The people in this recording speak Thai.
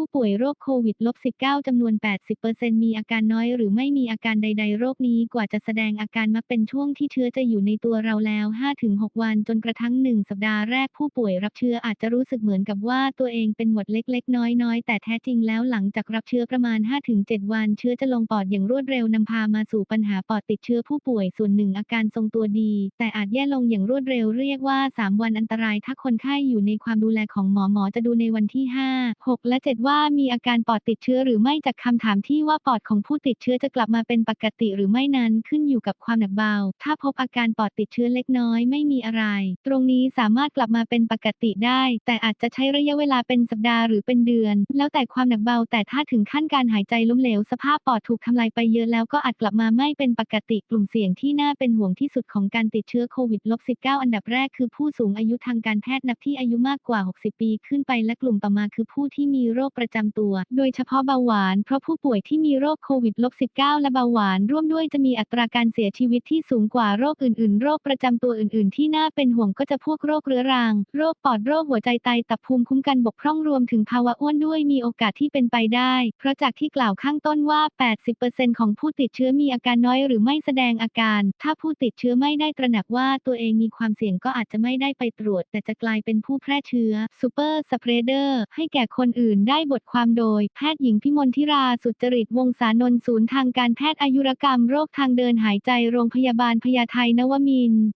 ผู้ป่วยโรคโควิด -19 จำนวน 80%มีอาการน้อยหรือไม่มีอาการใด ๆ โรคนี้กว่าจะแสดงอาการมักเป็นช่วงที่เชื้อจะอยู่ในตัวเราแล้ว 5-6 วันจนกระทั่ง 1 สัปดาห์แรกผู้ป่วยรับเชื้ออาจจะรู้สึกเหมือนกับว่าตัวเองเป็นหวัดเล็ก ๆ น้อยๆ แต่แท้จริงแล้วหลังจากรับเชื้อประมาณ 5-7 วัน เชื้อจะลงปอดอย่างรวดเร็วนำพามาสู่ปัญหาปอดติดเชื้อผู้ป่วยส่วนหนึ่งอาการทรงตัวดี แต่อาจแย่ลงอย่างรวดเร็วเรียกว่า 3 วันอันตรายถ้าคนไข้อยู่ในความดูแลของหมอหมอจะดูในวันที่ 5 6 และ 7ว่ามีอาการปอดติดเชื้อหรือไม่จากคำถามที่ว่าปอดของผู้ติดเชื้อจะกลับมาเป็นปกติหรือไม่นั้นขึ้นอยู่กับความหนักเบา ถ้าพบอาการปอดติดเชื้อเล็กน้อยไม่มีอะไร ตรงนี้สามารถกลับมาเป็นปกติได้ แต่อาจจะใช้ระยะเวลาเป็นสัปดาห์หรือเป็นเดือน แล้วแต่ความหนักเบา แต่ถ้าถึงขั้นการหายใจล้มเหลวสภาพปอดถูกทำลายไปเยอะแล้วก็อาจกลับมาไม่เป็นปกติกลุ่มเสี่ยงที่น่าเป็นห่วงที่สุดของการติดเชื้อโควิด -19 อันดับแรกคือผู้สูงอายุทางการแพทย์นับที่อายุมากกว่า 60 ปี ขึ้นไปและกลุ่มต่อมาคือผู้ที่มีโรคประจำตัว โดยเฉพาะเบาหวาน เพราะผู้ป่วยที่มีโรคโควิด -19 และเบาหวานร่วมด้วยจะมีอัตราการเสียชีวิตที่สูงกว่าโรคอื่นๆ โรคประจำตัวอื่น ๆ ที่น่าเป็นห่วงก็จะพวกโรคเรื้อรัง โรคปอด โรคหัวใจไต ตับภูมิคุ้มกันบกพร่องรวมถึงภาวะอ้วนด้วยมีโอกาสที่เป็นไปได้ เพราะจากที่กล่าวข้างต้นว่า 80%ของผู้ติดเชื้อมีอาการน้อยหรือไม่แสดงอาการ ถ้าผู้ติดเชื้อไม่ได้ตระหนักว่าตัวเองมีความเสี่ยงก็อาจจะไม่ได้ไปตรวจ แต่จะกลายเป็นผู้แพร่เชื้อซูเปอร์สเปรเดอร์ให้แก่คนอื่นได้ได้บทความโดย แพทย์หญิงพิมลธิราสุจริตวงศานนท์ศูนย์ทางการแพทย์อายุรกรรมโรคทางเดินหายใจโรงพยาบาลพญาไทนวมินทร์